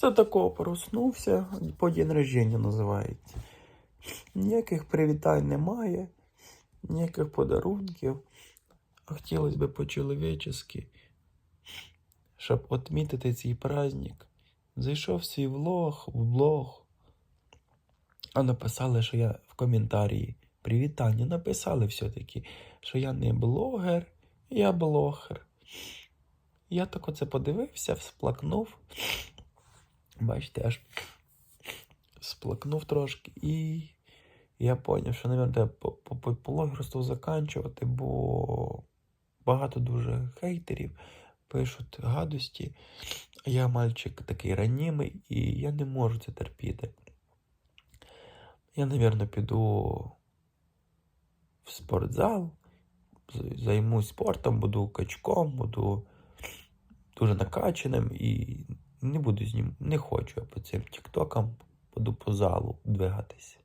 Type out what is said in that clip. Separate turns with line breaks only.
Це такого проснувся, по день рождення називається. Ніяких привітань немає, ніяких подарунків. А хотілося б по-чоловічески, щоб відмітити цей праздник. Зайшов свій влог, в блог. А написали, що я в коментарі привітання. Написали все-таки, що я не блогер, я блогер. Я так оце подивився, всплакнув. Бачите, аж сплакнув трошки, і я зрозумів, що, мабуть, треба по, по, заканчувати, бо багато дуже хейтерів пишуть гадості. Я мальчик такий ранімий, і я не можу це терпіти. Я, мабуть, піду в спортзал, займусь спортом, буду качком, буду дуже накачаним і не буду з ним, не хочу я по цим тіктокам, буду по залу двигатися.